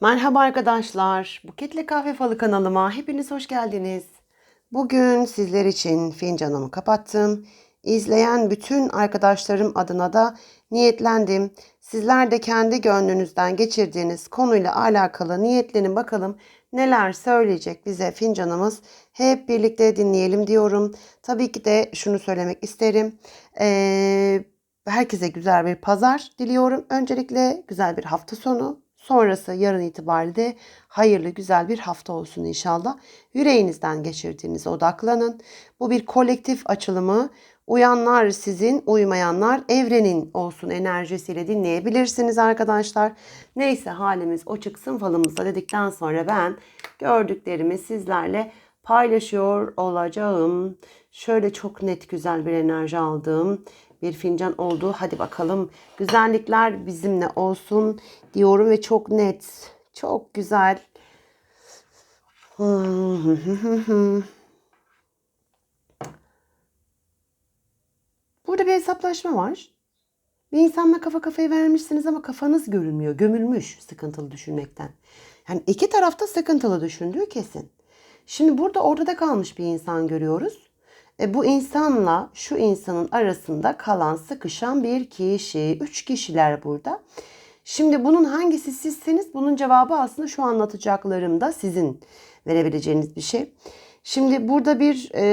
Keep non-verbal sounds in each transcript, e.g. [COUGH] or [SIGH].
Merhaba arkadaşlar. Buketle Kahve Falı kanalıma hepiniz hoş geldiniz. Bugün sizler için fincanımı kapattım. İzleyen bütün arkadaşlarım adına da niyetlendim. Sizler de kendi gönlünüzden geçirdiğiniz konuyla alakalı niyetlenin bakalım neler söyleyecek bize fincanımız. Hep birlikte dinleyelim diyorum. Tabii ki de şunu söylemek isterim. Ee, herkese güzel bir pazar diliyorum. Öncelikle güzel bir hafta sonu. Sonrası yarın itibariyle hayırlı güzel bir hafta olsun inşallah. Yüreğinizden geçirdiğinize odaklanın. Bu bir kolektif açılımı. Uyanlar sizin, uymayanlar evrenin olsun enerjisiyle dinleyebilirsiniz arkadaşlar. Neyse halimiz o çıksın falımızda dedikten sonra ben gördüklerimi sizlerle paylaşıyor olacağım. Şöyle çok net güzel bir enerji aldım bir fincan oldu. Hadi bakalım güzellikler bizimle olsun diyorum ve çok net, çok güzel. Burada bir hesaplaşma var. Bir insanla kafa kafaya vermişsiniz ama kafanız görünmüyor. Gömülmüş sıkıntılı düşünmekten. Yani iki tarafta sıkıntılı düşündüğü kesin. Şimdi burada ortada kalmış bir insan görüyoruz. E, bu insanla şu insanın arasında kalan sıkışan bir kişi. Üç kişiler burada. Şimdi bunun hangisi sizseniz bunun cevabı aslında şu anlatacaklarımda sizin verebileceğiniz bir şey. Şimdi burada bir e,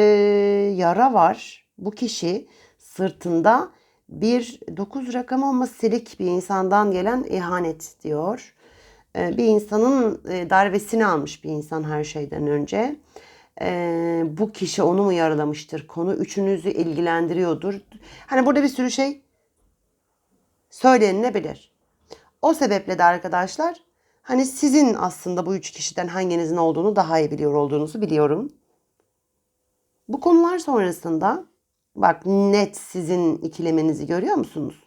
yara var. Bu kişi sırtında bir 9 rakam ama silik bir insandan gelen ihanet diyor. E, bir insanın e, darbesini almış bir insan her şeyden önce e, bu kişi onu mu yaralamıştır? Konu üçünüzü ilgilendiriyordur. Hani burada bir sürü şey söylenilebilir. O sebeple de arkadaşlar hani sizin aslında bu üç kişiden hanginizin olduğunu daha iyi biliyor olduğunuzu biliyorum. Bu konular sonrasında bak net sizin ikilemenizi görüyor musunuz?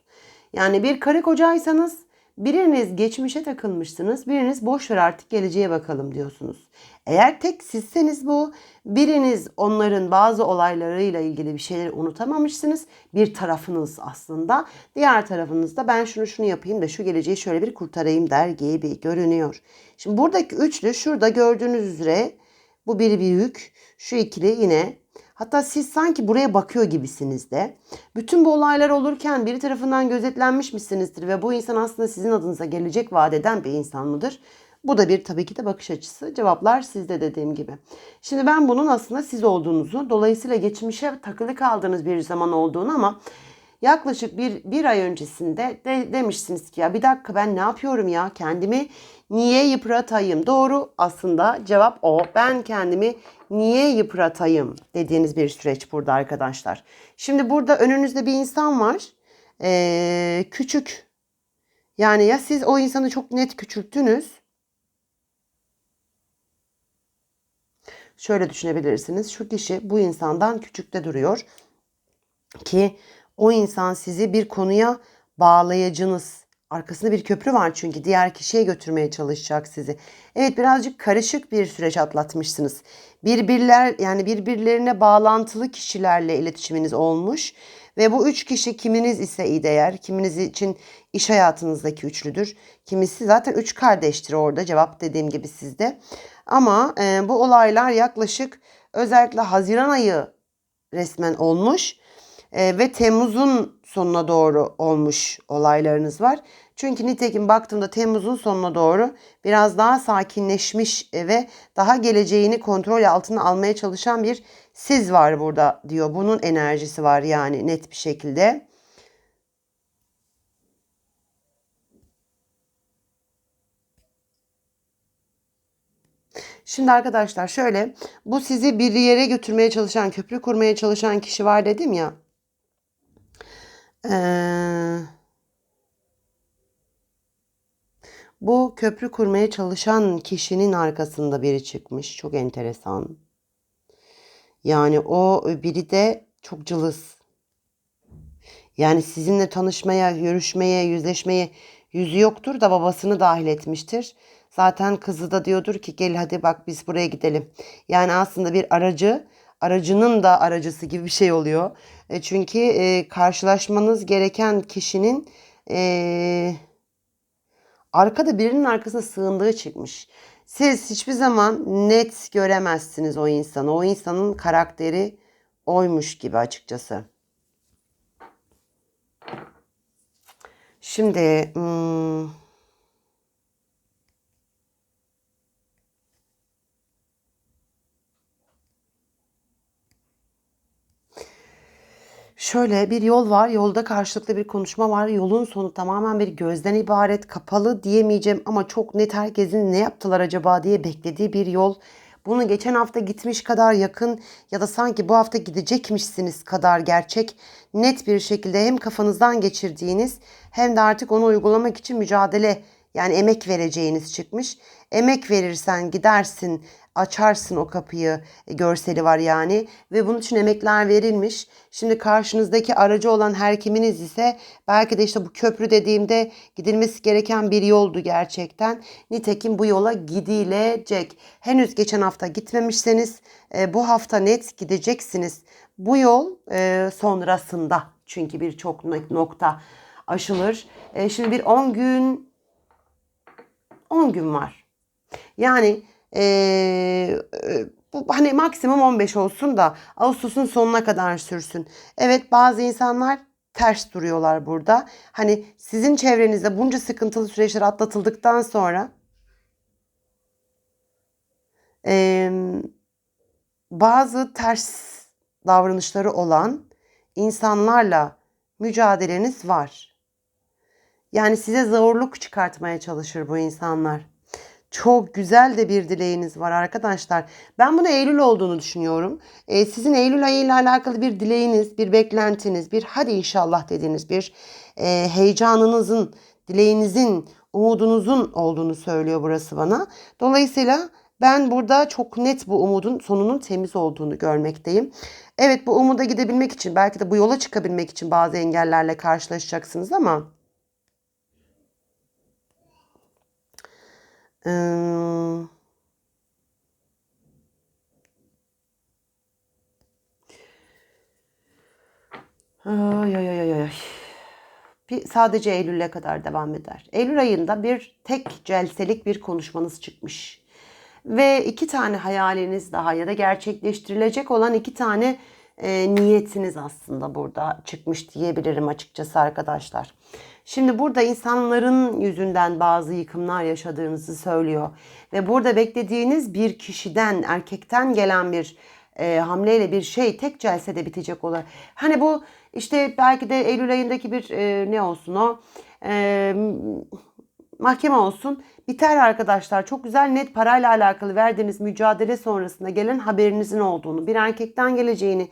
Yani bir karı kocaysanız biriniz geçmişe takılmışsınız, biriniz boş ver artık geleceğe bakalım diyorsunuz. Eğer tek sizseniz bu, biriniz onların bazı olaylarıyla ilgili bir şeyleri unutamamışsınız. Bir tarafınız aslında, diğer tarafınızda ben şunu şunu yapayım da şu geleceği şöyle bir kurtarayım der gibi görünüyor. Şimdi buradaki üçlü şurada gördüğünüz üzere bu biri büyük, şu ikili yine Hatta siz sanki buraya bakıyor gibisiniz de. Bütün bu olaylar olurken biri tarafından gözetlenmişmişsinizdir ve bu insan aslında sizin adınıza gelecek vaat eden bir insan mıdır? Bu da bir tabii ki de bakış açısı. Cevaplar sizde dediğim gibi. Şimdi ben bunun aslında siz olduğunuzu, dolayısıyla geçmişe takılı kaldığınız bir zaman olduğunu ama yaklaşık bir, bir ay öncesinde de demişsiniz ki ya bir dakika ben ne yapıyorum ya kendimi niye yıpratayım? Doğru aslında cevap o. Ben kendimi niye yıpratayım dediğiniz bir süreç burada arkadaşlar. Şimdi burada önünüzde bir insan var. Ee, küçük. Yani ya siz o insanı çok net küçülttünüz. Şöyle düşünebilirsiniz. Şu kişi bu insandan küçükte duruyor. Ki o insan sizi bir konuya bağlayıcınız. Arkasında bir köprü var çünkü diğer kişiye götürmeye çalışacak sizi. Evet birazcık karışık bir süreç atlatmışsınız. Birbirler yani birbirlerine bağlantılı kişilerle iletişiminiz olmuş. Ve bu üç kişi kiminiz ise iyi değer, kiminiz için iş hayatınızdaki üçlüdür. Kimisi zaten üç kardeştir orada cevap dediğim gibi sizde. Ama e, bu olaylar yaklaşık özellikle Haziran ayı resmen olmuş e, ve Temmuz'un sonuna doğru olmuş olaylarınız var. Çünkü nitekim baktığımda Temmuz'un sonuna doğru biraz daha sakinleşmiş ve daha geleceğini kontrol altına almaya çalışan bir siz var burada diyor. Bunun enerjisi var yani net bir şekilde. Şimdi arkadaşlar şöyle bu sizi bir yere götürmeye çalışan, köprü kurmaya çalışan kişi var dedim ya. Ee, bu köprü kurmaya çalışan kişinin arkasında biri çıkmış. Çok enteresan. Yani o biri de çok cılız. Yani sizinle tanışmaya, görüşmeye, yüzleşmeye yüzü yoktur da babasını dahil etmiştir. Zaten kızı da diyordur ki gel hadi bak biz buraya gidelim. Yani aslında bir aracı aracının da aracısı gibi bir şey oluyor. E, çünkü e, karşılaşmanız gereken kişinin e, arkada birinin arkasına sığındığı çıkmış. Siz hiçbir zaman net göremezsiniz o insanı. O insanın karakteri oymuş gibi açıkçası. Şimdi hmm, Şöyle bir yol var. Yolda karşılıklı bir konuşma var. Yolun sonu tamamen bir gözden ibaret. Kapalı diyemeyeceğim ama çok net herkesin ne yaptılar acaba diye beklediği bir yol. Bunu geçen hafta gitmiş kadar yakın ya da sanki bu hafta gidecekmişsiniz kadar gerçek net bir şekilde hem kafanızdan geçirdiğiniz hem de artık onu uygulamak için mücadele yani emek vereceğiniz çıkmış. Emek verirsen gidersin, açarsın o kapıyı e, görseli var yani ve bunun için emekler verilmiş. Şimdi karşınızdaki aracı olan her kiminiz ise belki de işte bu köprü dediğimde gidilmesi gereken bir yoldu gerçekten. Nitekim bu yola gidilecek. Henüz geçen hafta gitmemişseniz e, bu hafta net gideceksiniz. Bu yol e, sonrasında çünkü birçok nokta aşılır. Şimdi bir 10 gün 10 gün var. Yani ee, bu hani maksimum 15 olsun da Ağustos'un sonuna kadar sürsün. Evet bazı insanlar ters duruyorlar burada. Hani sizin çevrenizde bunca sıkıntılı süreçler atlatıldıktan sonra e, bazı ters davranışları olan insanlarla mücadeleniz var. Yani size zorluk çıkartmaya çalışır bu insanlar. Çok güzel de bir dileğiniz var arkadaşlar. Ben bunu Eylül olduğunu düşünüyorum. Ee, sizin Eylül ayı ile alakalı bir dileğiniz, bir beklentiniz, bir hadi inşallah dediğiniz bir e, heyecanınızın, dileğinizin, umudunuzun olduğunu söylüyor burası bana. Dolayısıyla ben burada çok net bu umudun sonunun temiz olduğunu görmekteyim. Evet bu umuda gidebilmek için belki de bu yola çıkabilmek için bazı engellerle karşılaşacaksınız ama Ee, ay ay ay ay. Bir, sadece Eylül'e kadar devam eder. Eylül ayında bir tek celselik bir konuşmanız çıkmış. Ve iki tane hayaliniz daha ya da gerçekleştirilecek olan iki tane e, niyetiniz aslında burada çıkmış diyebilirim açıkçası arkadaşlar. Şimdi burada insanların yüzünden bazı yıkımlar yaşadığınızı söylüyor. Ve burada beklediğiniz bir kişiden, erkekten gelen bir e, hamleyle bir şey tek celsede bitecek olur. Hani bu işte belki de Eylül ayındaki bir e, ne olsun o e, mahkeme olsun biter arkadaşlar. Çok güzel net parayla alakalı verdiğiniz mücadele sonrasında gelen haberinizin olduğunu, bir erkekten geleceğini,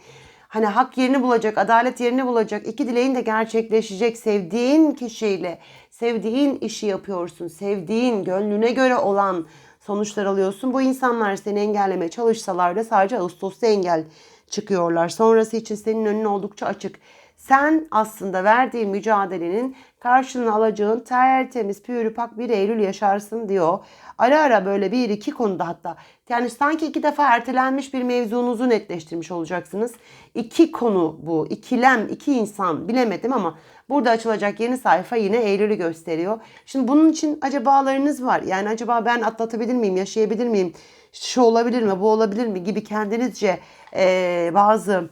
hani hak yerini bulacak, adalet yerini bulacak, iki dileğin de gerçekleşecek sevdiğin kişiyle, sevdiğin işi yapıyorsun, sevdiğin, gönlüne göre olan sonuçlar alıyorsun. Bu insanlar seni engellemeye çalışsalar da sadece Ağustos'ta engel çıkıyorlar. Sonrası için senin önün oldukça açık. Sen aslında verdiğin mücadelenin karşılığını alacağın tertemiz, pürüpak bir Eylül yaşarsın diyor. Ara ara böyle bir iki konuda hatta yani sanki iki defa ertelenmiş bir mevzunuzu netleştirmiş olacaksınız. İki konu bu. ikilem, iki insan bilemedim ama burada açılacak yeni sayfa yine Eylül'ü gösteriyor. Şimdi bunun için acabalarınız var. Yani acaba ben atlatabilir miyim, yaşayabilir miyim? Şu olabilir mi, bu olabilir mi gibi kendinizce ee, bazı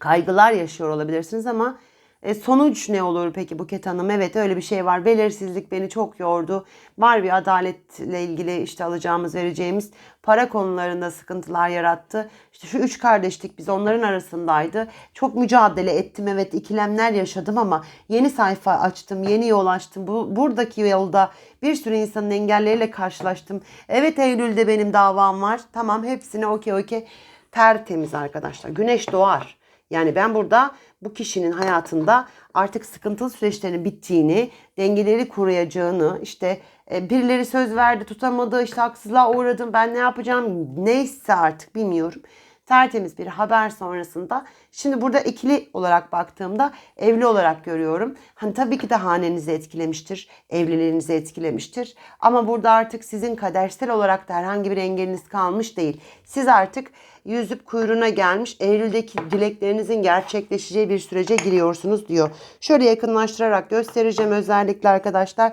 kaygılar yaşıyor olabilirsiniz ama e, sonuç ne olur peki Buket Hanım? Evet öyle bir şey var. Belirsizlik beni çok yordu. Var bir adaletle ilgili işte alacağımız vereceğimiz para konularında sıkıntılar yarattı. İşte şu üç kardeşlik biz onların arasındaydı. Çok mücadele ettim evet ikilemler yaşadım ama yeni sayfa açtım, yeni yol açtım. Bu, buradaki yolda bir sürü insanın engelleriyle karşılaştım. Evet Eylül'de benim davam var. Tamam hepsine okey okey. Tertemiz arkadaşlar. Güneş doğar. Yani ben burada bu kişinin hayatında artık sıkıntılı süreçlerin bittiğini, dengeleri koruyacağını, işte e, birileri söz verdi tutamadı, işte haksızlığa uğradım ben ne yapacağım neyse artık bilmiyorum tertemiz bir haber sonrasında. Şimdi burada ikili olarak baktığımda evli olarak görüyorum. Hani tabii ki de hanenizi etkilemiştir, evliliğinizi etkilemiştir. Ama burada artık sizin kadersel olarak da herhangi bir engeliniz kalmış değil. Siz artık yüzüp kuyruğuna gelmiş Eylül'deki dileklerinizin gerçekleşeceği bir sürece giriyorsunuz diyor. Şöyle yakınlaştırarak göstereceğim özellikle arkadaşlar.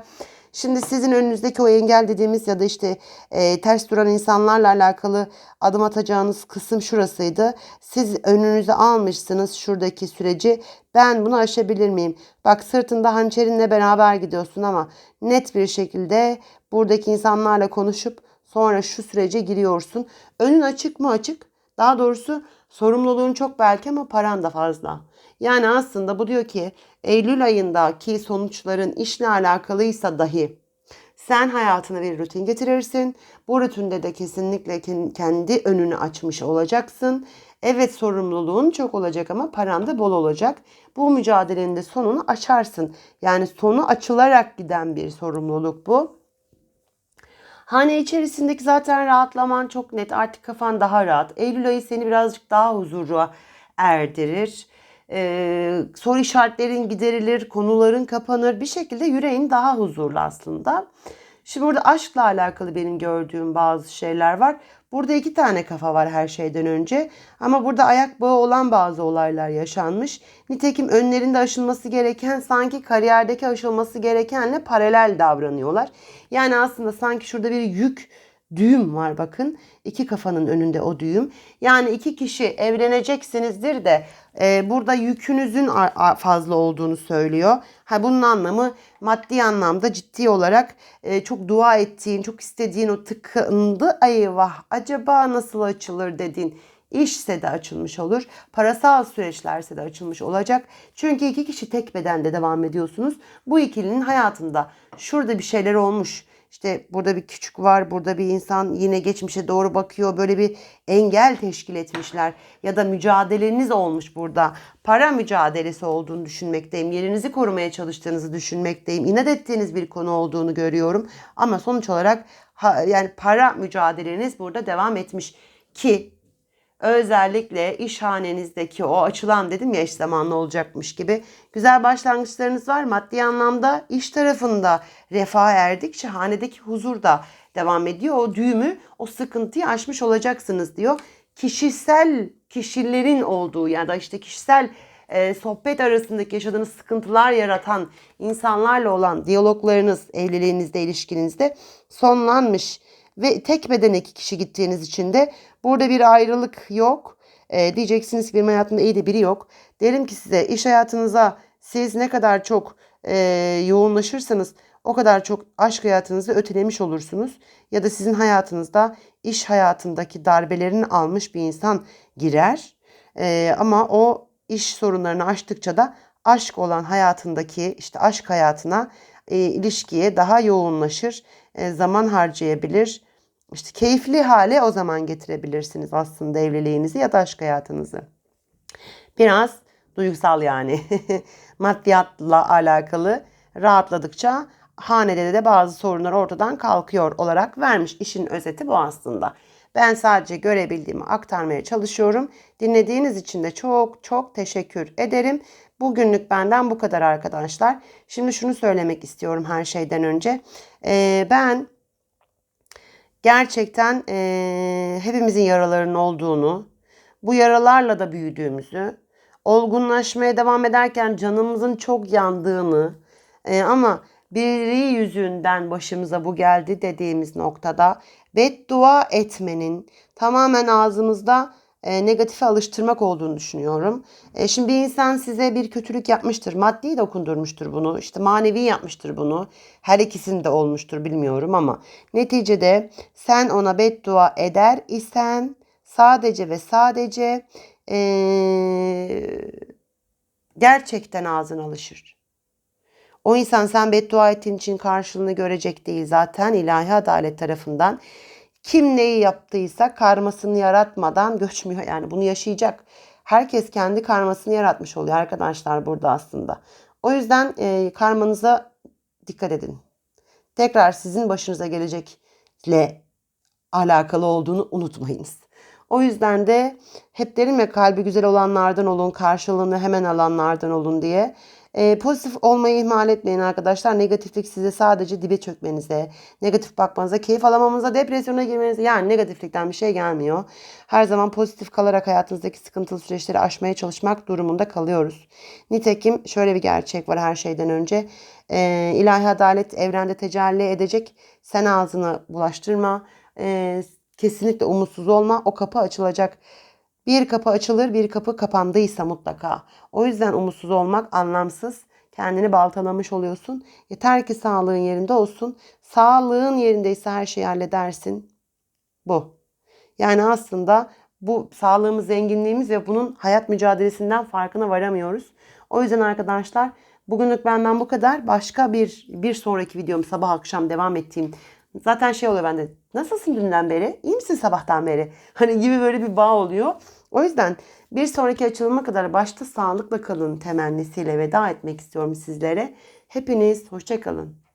Şimdi sizin önünüzdeki o engel dediğimiz ya da işte e, ters duran insanlarla alakalı adım atacağınız kısım şurasıydı. Siz önünüze almışsınız şuradaki süreci. Ben bunu aşabilir miyim? Bak sırtında hançerinle beraber gidiyorsun ama net bir şekilde buradaki insanlarla konuşup sonra şu sürece giriyorsun. Önün açık mı açık? Daha doğrusu sorumluluğun çok belki ama paran da fazla. Yani aslında bu diyor ki Eylül ayındaki sonuçların işle alakalıysa dahi sen hayatına bir rutin getirirsin. Bu rutinde de kesinlikle kendi önünü açmış olacaksın. Evet sorumluluğun çok olacak ama paran da bol olacak. Bu mücadelenin de sonunu açarsın. Yani sonu açılarak giden bir sorumluluk bu. Hane içerisindeki zaten rahatlaman çok net. Artık kafan daha rahat. Eylül ayı seni birazcık daha huzura erdirir. Ee, soru işaretlerin giderilir, konuların kapanır. Bir şekilde yüreğin daha huzurlu aslında. Şimdi burada aşkla alakalı benim gördüğüm bazı şeyler var. Burada iki tane kafa var her şeyden önce. Ama burada ayak bağı olan bazı olaylar yaşanmış. Nitekim önlerinde aşılması gereken sanki kariyerdeki aşılması gerekenle paralel davranıyorlar. Yani aslında sanki şurada bir yük düğüm var bakın. iki kafanın önünde o düğüm. Yani iki kişi evleneceksinizdir de e, burada yükünüzün fazla olduğunu söylüyor. Ha bunun anlamı maddi anlamda ciddi olarak e, çok dua ettiğin, çok istediğin o tıkındı eyvah acaba nasıl açılır dediğin işse de açılmış olur. Parasal süreçlerse de açılmış olacak. Çünkü iki kişi tek bedende devam ediyorsunuz. Bu ikilinin hayatında şurada bir şeyler olmuş işte burada bir küçük var, burada bir insan yine geçmişe doğru bakıyor. Böyle bir engel teşkil etmişler. Ya da mücadeleniz olmuş burada. Para mücadelesi olduğunu düşünmekteyim. Yerinizi korumaya çalıştığınızı düşünmekteyim. İnat ettiğiniz bir konu olduğunu görüyorum. Ama sonuç olarak yani para mücadeleniz burada devam etmiş. Ki Özellikle iş hanenizdeki o açılan dedim ya eş zamanlı olacakmış gibi güzel başlangıçlarınız var. Maddi anlamda iş tarafında refah erdikçe hanedeki huzur da devam ediyor. O düğümü, o sıkıntıyı aşmış olacaksınız diyor. Kişisel kişilerin olduğu ya da işte kişisel e, sohbet arasındaki yaşadığınız sıkıntılar yaratan insanlarla olan diyaloglarınız evliliğinizde, ilişkinizde sonlanmış ve tek beden iki kişi gittiğiniz için de burada bir ayrılık yok. E, diyeceksiniz ki benim hayatımda iyi de biri yok. Derim ki size iş hayatınıza siz ne kadar çok e, yoğunlaşırsanız o kadar çok aşk hayatınızı ötelemiş olursunuz. Ya da sizin hayatınızda iş hayatındaki darbelerini almış bir insan girer. E, ama o iş sorunlarını aştıkça da aşk olan hayatındaki işte aşk hayatına e, ilişkiye daha yoğunlaşır, e, zaman harcayabilir işte keyifli hale o zaman getirebilirsiniz aslında evliliğinizi ya da aşk hayatınızı. Biraz duygusal yani. [LAUGHS] Maddiyatla alakalı rahatladıkça hanede de bazı sorunlar ortadan kalkıyor olarak vermiş. İşin özeti bu aslında. Ben sadece görebildiğimi aktarmaya çalışıyorum. Dinlediğiniz için de çok çok teşekkür ederim. Bugünlük benden bu kadar arkadaşlar. Şimdi şunu söylemek istiyorum her şeyden önce. Ee, ben gerçekten e, hepimizin yaralarının olduğunu, bu yaralarla da büyüdüğümüzü, olgunlaşmaya devam ederken canımızın çok yandığını e, ama biri yüzünden başımıza bu geldi dediğimiz noktada beddua etmenin tamamen ağzımızda e, negatife alıştırmak olduğunu düşünüyorum. E, şimdi bir insan size bir kötülük yapmıştır. Maddi dokundurmuştur bunu. işte manevi yapmıştır bunu. Her ikisinde olmuştur bilmiyorum ama neticede sen ona beddua eder isen sadece ve sadece e, gerçekten ağzın alışır. O insan sen beddua ettiğin için karşılığını görecek değil zaten ilahi adalet tarafından. Kim neyi yaptıysa karmasını yaratmadan göçmüyor. Yani bunu yaşayacak. Herkes kendi karmasını yaratmış oluyor arkadaşlar burada aslında. O yüzden e, karmanıza dikkat edin. Tekrar sizin başınıza gelecekle alakalı olduğunu unutmayınız. O yüzden de hep derim ya kalbi güzel olanlardan olun, karşılığını hemen alanlardan olun diye. Ee, pozitif olmayı ihmal etmeyin arkadaşlar. Negatiflik size sadece dibe çökmenize, negatif bakmanıza, keyif alamamanıza, depresyona girmenize yani negatiflikten bir şey gelmiyor. Her zaman pozitif kalarak hayatınızdaki sıkıntılı süreçleri aşmaya çalışmak durumunda kalıyoruz. Nitekim şöyle bir gerçek var her şeyden önce. Ee, ilahi adalet evrende tecelli edecek. Sen ağzını bulaştırma. Ee, kesinlikle umutsuz olma. O kapı açılacak. Bir kapı açılır, bir kapı kapandıysa mutlaka. O yüzden umutsuz olmak anlamsız. Kendini baltalamış oluyorsun. Yeter ki sağlığın yerinde olsun. Sağlığın yerindeyse her şeyi halledersin. Bu. Yani aslında bu sağlığımız, zenginliğimiz ve bunun hayat mücadelesinden farkına varamıyoruz. O yüzden arkadaşlar bugünlük benden bu kadar. Başka bir bir sonraki videom sabah akşam devam ettiğim Zaten şey oluyor bende. Nasılsın dünden beri? İyi misin sabahtan beri? [LAUGHS] Hani gibi böyle bir bağ oluyor. O yüzden bir sonraki açılıma kadar başta sağlıkla kalın temennisiyle veda etmek istiyorum sizlere. Hepiniz hoşçakalın.